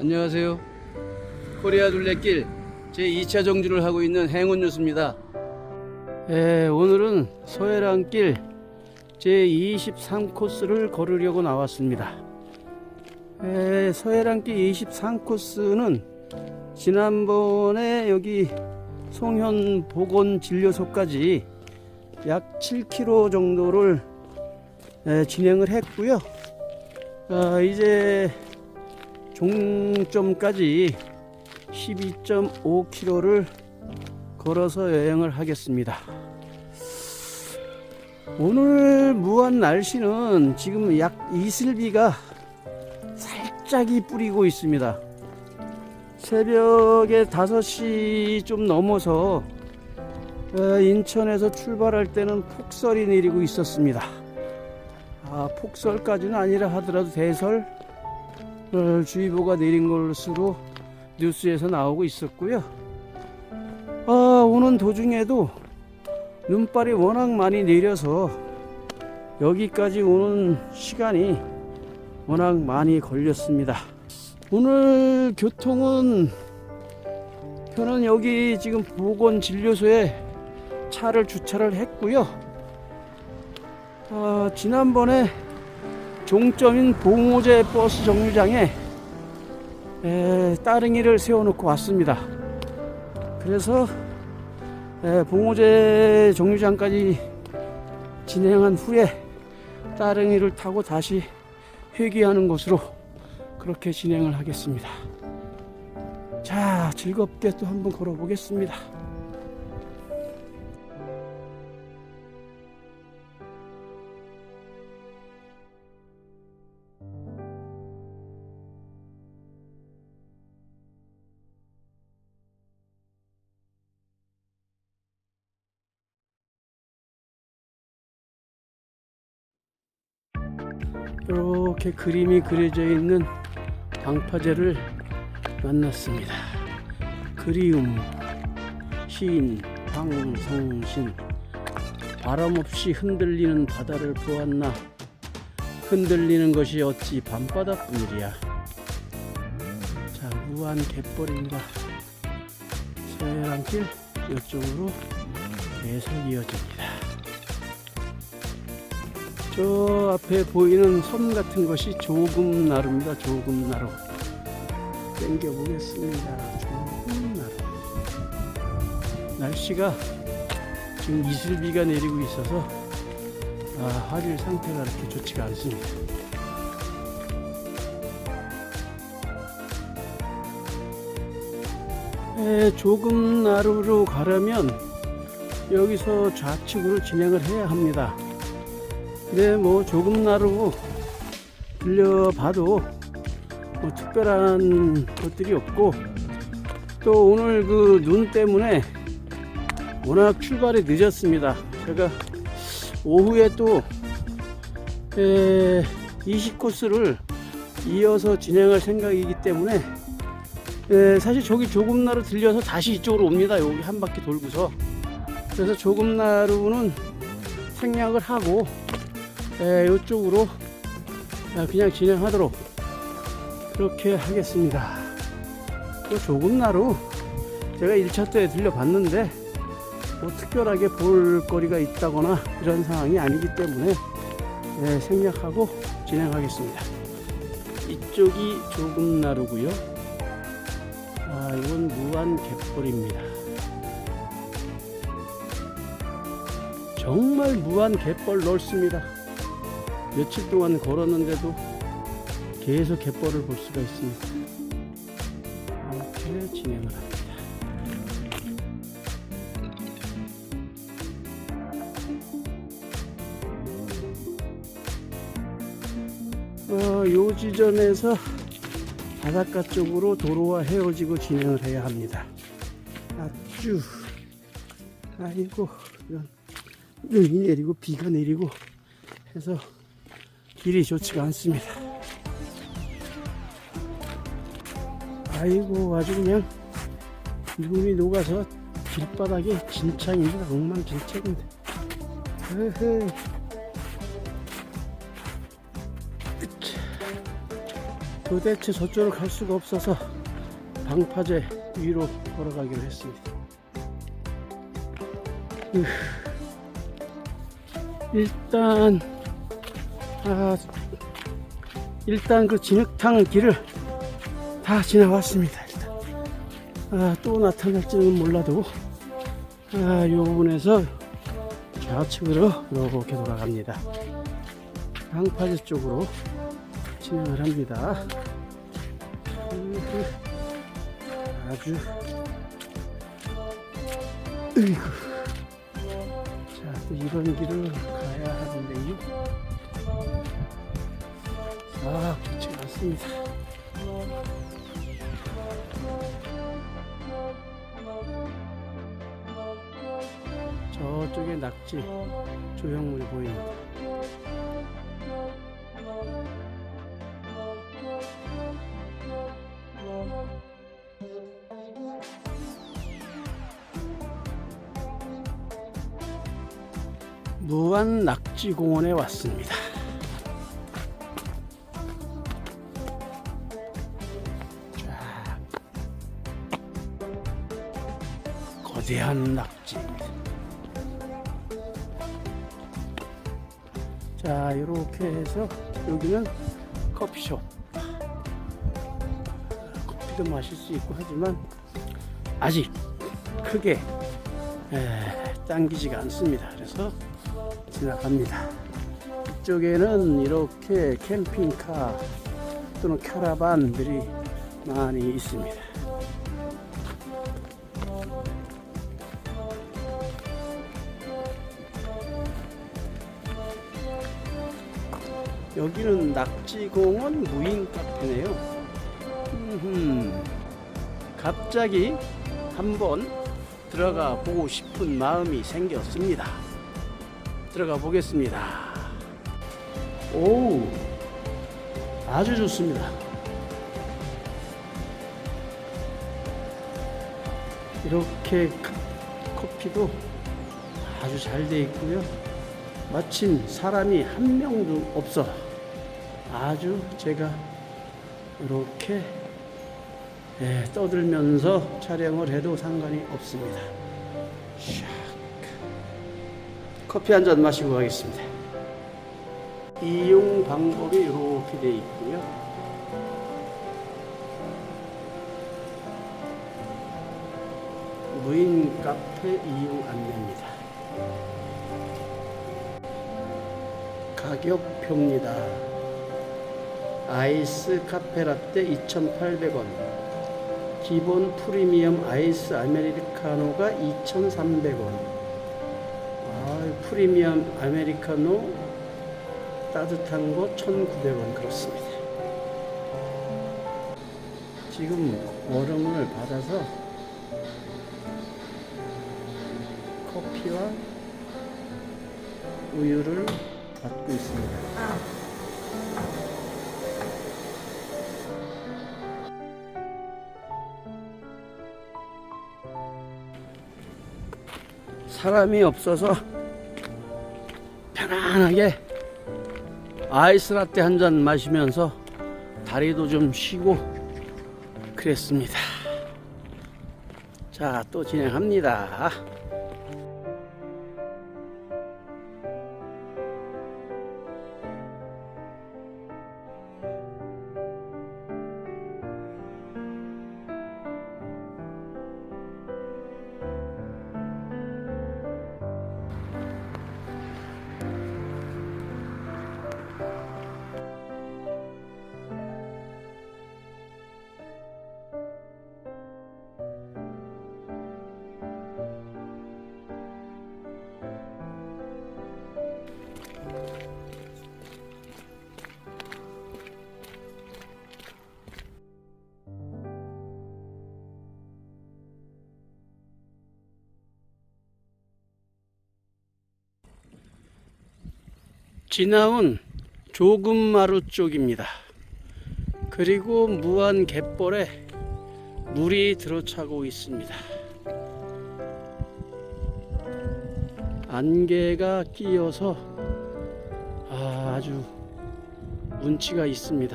안녕하세요. 코리아 둘레길 제2차 정주를 하고 있는 행운 뉴스입니다. 예, 오늘은 소해랑길 제23코스를 걸으려고 나왔습니다. 예, 서해랑길 23코스는 지난번에 여기 송현 보건 진료소까지 약 7km 정도를 예, 진행을 했고요. 아, 이제 종점까지 12.5km를 걸어서 여행을 하겠습니다. 오늘 무한 날씨는 지금 약 이슬비가 살짝이 뿌리고 있습니다. 새벽에 5시 좀 넘어서 어, 인천에서 출발할 때는 폭설이 내리고 있었습니다. 아, 폭설까지는 아니라 하더라도 대설 어, 주의보가 내린 것으로 뉴스에서 나오고 있었고요. 아, 오는 도중에도 눈발이 워낙 많이 내려서 여기까지 오는 시간이 워낙 많이 걸렸습니다. 오늘 교통은 저는 여기 지금 보건진료소에 차를 주차를 했고요. 아, 지난번에 종점인 봉오제 버스 정류장에 에, 따릉이를 세워놓고 왔습니다. 그래서 에, 봉오제 정류장까지 진행한 후에 따릉이를 타고 다시 회귀하는 곳으로 그렇게 진행을 하겠습니다. 자, 즐겁게 또 한번 걸어보겠습니다. 이렇게 그림이 그려져 있는 방파제를 만났습니다. 그리움, 시인, 방성신, 바람 없이 흔들리는 바다를 보았나 흔들리는 것이 어찌 밤바다뿐이랴. 자, 무한 갯벌입니다. 서해안길 이쪽으로 계속 이어집니다. 저 앞에 보이는 섬 같은 것이 조금 나루입니다. 조금 나루. 땡겨 보겠습니다. 조금 나루. 날씨가 지금 이슬비가 내리고 있어서 아, 화질 상태가 그렇게 좋지가 않습니다. 에, 조금 나루로 가려면 여기서 좌측으로 진행을 해야 합니다. 네, 뭐 조금 나르고 들려봐도 뭐 특별한 것들이 없고 또 오늘 그 눈 때문에 워낙 출발이 늦었습니다. 제가 오후에 또 20코스를 이어서 진행할 생각이기 때문에 에, 사실 저기 조금나루 들려서 다시 이쪽으로 옵니다. 여기 한 바퀴 돌고서 그래서 조금나루는 생략을 하고 에, 이쪽으로 아, 그냥 진행하도록 그렇게 하겠습니다. 또 조금 나루 제가 1차 때 들려봤는데 뭐 특별하게 볼 거리가 있다거나 이런 상황이 아니기 때문에 예, 생략하고 진행하겠습니다. 이쪽이 조금 나루고요. 아, 이건 무한 갯벌입니다. 정말 무한 갯벌 넓습니다. 며칠 동안 걸었는데도 계속 갯벌을 볼 수가 있습니다. 이렇게 진행을 합니다. 어, 요 지점에서 바닷가 쪽으로 도로와 헤어지고 진행을 해야 합니다. 아쭈, 아이고, 이런 눈이 내리고 비가 내리고 해서 길이 좋지가 않습니다. 아이고 아주 그냥 눈이 녹아서 길바닥이 진창입니다. 엉망진창인데. 으흐. 도대체 저쪽으로 갈 수가 없어서 방파제 위로 걸어가기로 했습니다. 으, 일단 아 일단 그 진흙탕 길을 다 지나왔습니다. 아, 또 나타날지는 몰라도 아, 요 부분에서 좌측으로 이렇게 돌아갑니다. 방파제 쪽으로 진행을 합니다. 아주 으이구 자, 또 이런 길을 가야 하는데요. 아, 좋지 않습니다. 저쪽에 낙지 조형물이 보입니다. 무안 낙지공원에 왔습니다. 거대한 낙지입니다. 자, 이렇게 해서 여기는 커피숍. 커피도 마실 수 있고 하지만 아직 크게 에, 당기지가 않습니다. 그래서 지나갑니다. 이쪽에는 이렇게 캠핑카 또는 캐러반들이 많이 있습니다. 여기는 낙지공원 무인 카페네요. 음흠. 갑자기 한번 들어가 보고 싶은 마음이 생겼습니다. 들어가 보겠습니다. 오, 아주 좋습니다. 이렇게 카- 커피도 아주 잘 돼 있고요. 마침 사람이 한 명도 없어 아주 제가 이렇게 예, 떠들면서 촬영을 해도 상관이 없습니다. 샥. 커피 한 잔 마시고 가겠습니다. 이용 방법이 이렇게 되어 있고요. 무인 카페 이용 안내입니다. 가격표입니다. 아이스 카페라떼 2,800원. 기본 프리미엄 아이스 아메리카노가 2,300원. 아, 프리미엄 아메리카노 따뜻한 거 1,900원 그렇습니다. 지금 얼음을 받아서 커피와 우유를 받고 있습니다. 사람이 없어서 편안하게 아이스 라떼 한 잔 마시면서 다리도 좀 쉬고 그랬습니다. 자, 또 진행합니다. 지나온 조금마루 쪽입니다. 그리고 무한 갯벌에 물이 들어차고 있습니다. 안개가 끼어서 아주 운치가 있습니다.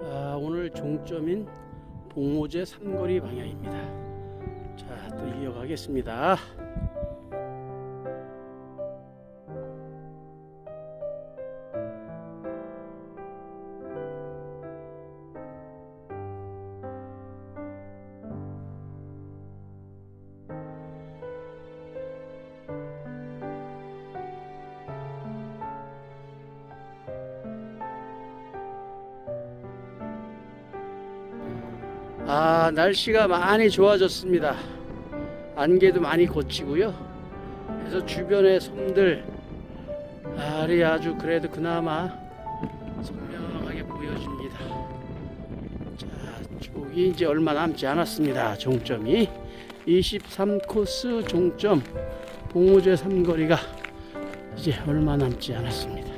아, 종점인 봉오제 삼거리 방향입니다. 자, 또 이어가겠습니다. 아, 날씨가 많이 좋아졌습니다. 안개도 많이 걷히고요. 그래서 주변의 섬들 알이 아주 그래도 그나마 선명하게 보여집니다. 자, 저기 이제 얼마 남지 않았습니다. 종점이 23코스 종점 봉우제 삼거리가 이제 얼마 남지 않았습니다.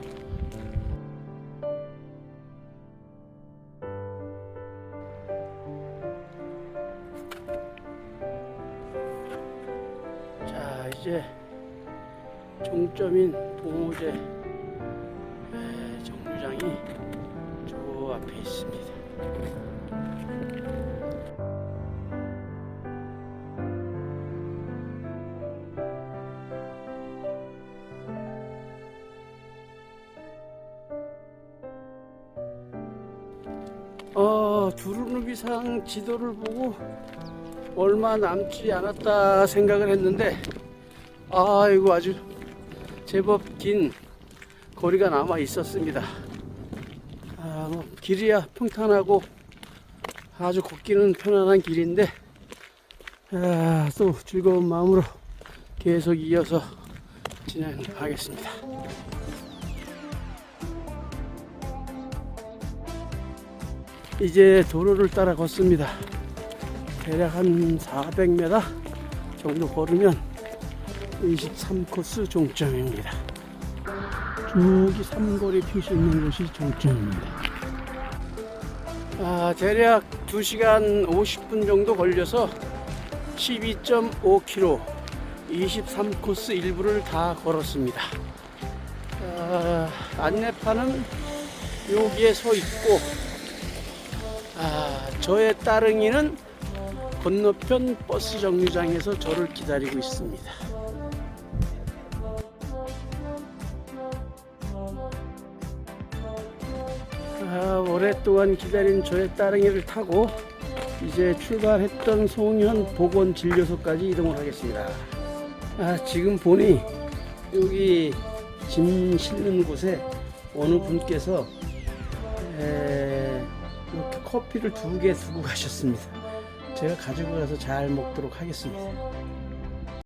이제 종점인 봉오제 에, 정류장이 저 앞에 있습니다. 어, 두루누비상 지도를 보고 얼마 남지 않았다 생각을 했는데 아이고 아주 제법 긴 거리가 남아 있었습니다. 아, 뭐 길이야 평탄하고 아주 걷기는 편안한 길인데 아, 또 즐거운 마음으로 계속 이어서 진행하겠습니다. 이제 도로를 따라 걷습니다. 대략 한 400m 정도 걸으면 23코스 종점입니다. 저기 삼거리 표시 있는 곳이 종점입니다. 아, 대략 2시간 50분 정도 걸려서 12.5km 23코스 일부를 다 걸었습니다. 아, 안내판은 여기에 서 있고 아, 저의 따릉이는 건너편 버스 정류장에서 저를 기다리고 있습니다. 아, 오랫동안 기다린 저의 따릉이를 타고 이제 출발했던 송현 보건 진료소까지 이동을 하겠습니다. 아, 지금 보니 여기 짐 실는 곳에 어느 분께서 에, 이렇게 커피를 두 개 두고 가셨습니다. 제가 가지고 가서 잘 먹도록 하겠습니다.